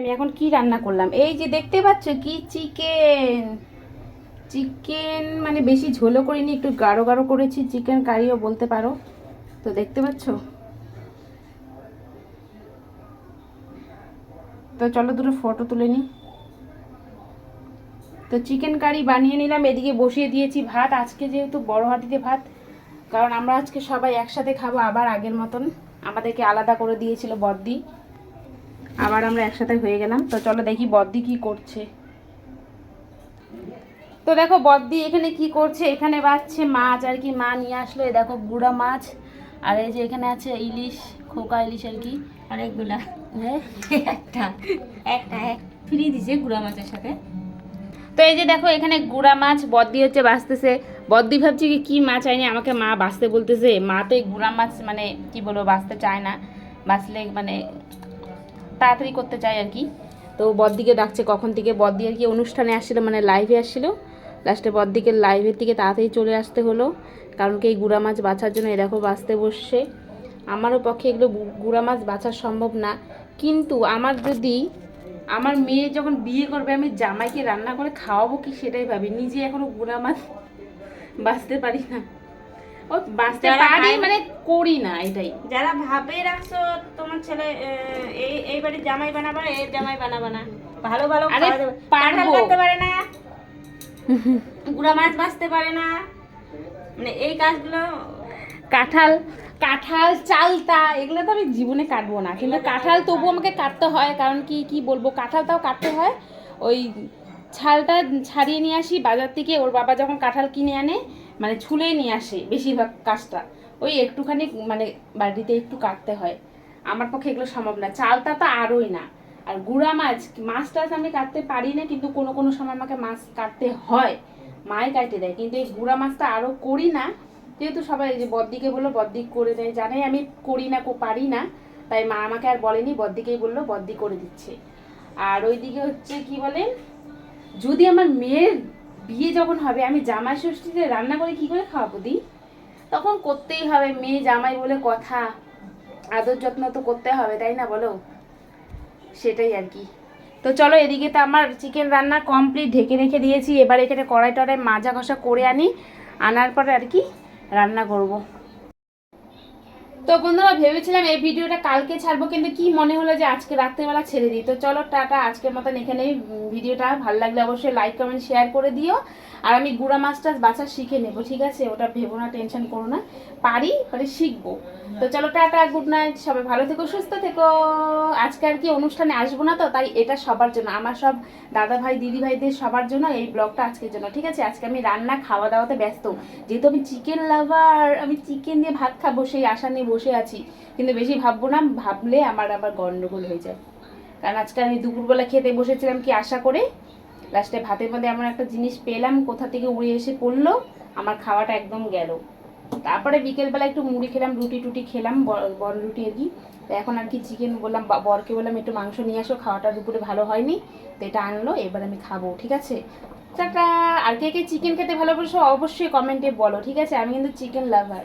আমি এখন কি রান্না করলাম? এই যে দেখতে পাচ্ছ কি চিকেন? চিকেন মানে বেশি ঝোলও করিনি, একটু গাঢ় গাঢ় করেছি, চিকেন কারিও বলতে পারো। তো দেখতে পাচ্ছ? তো চলো দুটো ফটো তুলে নিই। তো চিকেন কারি বানিয়ে নিলাম, এদিকে বসিয়ে দিয়েছি ভাত। আজকে যেহেতু বড় হাঁটিতে ভাত, কারণ আমরা আজকে সবাই একসাথে খাব আবার আগের মতন। আমাদেরকে আলাদা করে দিয়েছিল বদ্দি আবার আমরা একসাথে হয়ে গেলাম। তো চলো দেখি বদ্দি কি করছে। তো দেখো বদ্দি এখানে কি করছে? এখানে বাচ্ছে মাছ আর কি মা নিয়ে আসলো। এই দেখো গুড়া মাছ। আর এই যে এখানে আছে ইলিশ খোকা ইলিশ আর কি। অনেকগুলা হ্যাঁ? একটা। একটা ফ্রি দিছে গুড়া মাছের সাথে। তো এই যে দেখো এখানে গুড়া মাছ বদ্দি হচ্ছে বাঁচতেছে। বদ্দি ভাবছি কি কি মাছ আইনি? আমাকে মা বাঁচতে বলতেছে। মা তো এই গুড়া মাছ মানে কি বলব বাঁচতে চায় না। বাঁচলে মানে তাড়াতাড়ি করতে চাই আর কি। তো বদ্দিকে ডাকছে, কখন থেকে? বদ্দি আর কি অনুষ্ঠানে আসছিল মানে লাইভে আসছিল। লাস্টে বদ্দিকে লাইভের থেকে তাড়াতাড়ি চলে আসতে হলো। কারণ কি এই গুড়া মাছ বাছার জন্য দেখো বাঁচতে বসছে। আমারও পক্ষে এগুলো গুড়া মাছ বাছা সম্ভব না। কিন্তু আমার যদি, আমার মেয়ে যখন বিয়ে করবে, আমি জামাইকে রান্না করে খাওয়াবো কি সেটাই ভাবি। নিজে এখনও গুড়া মাছ বাঁচতে পারি না। ও বাঁচতে পারি মানে করি না এটাই। যারা ভাবে রাখছো তোমার ছেলে এই এই বাড়ির জামাই বানাবা এর জামাই বানাবা না। ভালো ভালো আরে। পারব। কাঁঠাল পারে না গুড়া মাছ বাঁচতে পারে না। মানে এই কাজগুলো কাঁঠাল কাঁঠাল চালতা এগুলো তো আমি জীবনে কাটবো না। কিন্তু কাঁঠাল তবু আমাকে কাটতে হয় কারণ কি কি বলব? কাঁঠাল তাও কাটতে হয়। ওই ছালটা ছাড়িয়ে নিয়ে আসি বাজার থেকে। ওর বাবা যখন কাঁঠাল কিনে আনে মানে ছুলেই নিয়ে আসে বেশিরভাগ কাজটা। ওই একটুখানি মানে বাড়িতে একটু কাটতে হয়। আমার পক্ষে এগুলো সম্ভব না। চালটা তো আরোই না। আর গুড়া মাছ মাছ টাছ আমি কাটতে পারি না, কিন্তু কোনো কোনো সময় আমাকে মাছ কাটতে হয়। মাই কাটে দেয়। কিন্তু এই গুড়া মাছটা আরও করি না। যেহেতু সবাই যে বদ্দিকে বলল, বদ্দি করে দেয়। জানে আমি করি না পারি না। তাই মা আমাকে আর বলেনি, বদ্দিকেই বলল, বদ্দি করে দিচ্ছে। আর ওইদিকে হচ্ছে কি বলে, যদি আমার মেয়ের বিয়ে যখন হবে, আমি জামাই ষষ্ঠীতে রান্না করে কি করে খাওয়াবো দি তখন করতেই হবে, মেয়ে জামাই বলে কথা। আদর যত্ন তো করতে হবে, তাই না বলো? সেটাই আর কি। তো চলো, এদিকে তো আমার চিকেন রান্না কমপ্লিট ঢেকে রেখে দিয়েছি। এবার এখানে কড়াই টড়াই মাজা ঘষা করে আনি। আনার পরে আর কি রান্না করব। তো বন্ধুরা, ভেবেছিলাম এই ভিডিওটা কালকে ছাড়বো, কিন্তু কি মনে হলো যে আজকে রাত্রেবেলা ছেড়ে দিই? তো চলো টাটা, আজকের মতন এখানে ভিডিওটা। ভালো লাগলে অবশ্যই লাইক কমেন্ট শেয়ার করে দিও। আর আমি গুঁড়া মাছটা বাছা শিখে নেব, ঠিক আছে? ওটা ভেবো না টেনশন করো না। পারি মানে শিখব। তো চলো টাটা গুড নাইট সবাই ভালো থেকো, সুস্থ থেকো। আজকে আর কি অনুষ্ঠানে আসব না তো, তাই এটা সবার জন্য। আমার সব দাদা ভাই, দিদি ভাইদের সবার জন্য এই ব্লগটা আজকের জন্য, ঠিক আছে? আজকে আমি রান্না খাওয়া দাওয়াতে ব্যস্ত। যেহেতু আমি চিকেন লাভার আমি চিকেন দিয়ে ভাত খাব, সেই আশা নিয়ে বসে আছি, কিন্তু বেশি ভাববো না, ভাবলে আমার আবার গন্ডগোল হয়ে যায়। কারণ আজকে আমি দুপুরবেলা খেতে বসেছিলাম কি আশা করে লাস্টে ভাতের মধ্যে এমন একটা জিনিস পেলাম, কোথা থেকে উড়ে এসে পড়ল, আমার খাওয়াটা একদম গেল। তারপরে বিকেলবেলা একটু মুড়ি খেলাম, রুটি টুটি খেলাম, ব- বড় রুটি আর কি। তো এখন আর কি চিকেন বললাম বরকে বললাম, একটু মাংস নিয়ে আসো, খাওয়াটা দুপুরে ভালো হয়নি। তো এটা আনলো, এবার আমি খাব, ঠিক আছে? টাটা! আর কে কে চিকেন খেতে ভালোবাসো, অবশ্যই কমেন্টে বলো, ঠিক আছে? আমি কিন্তু চিকেন লাভার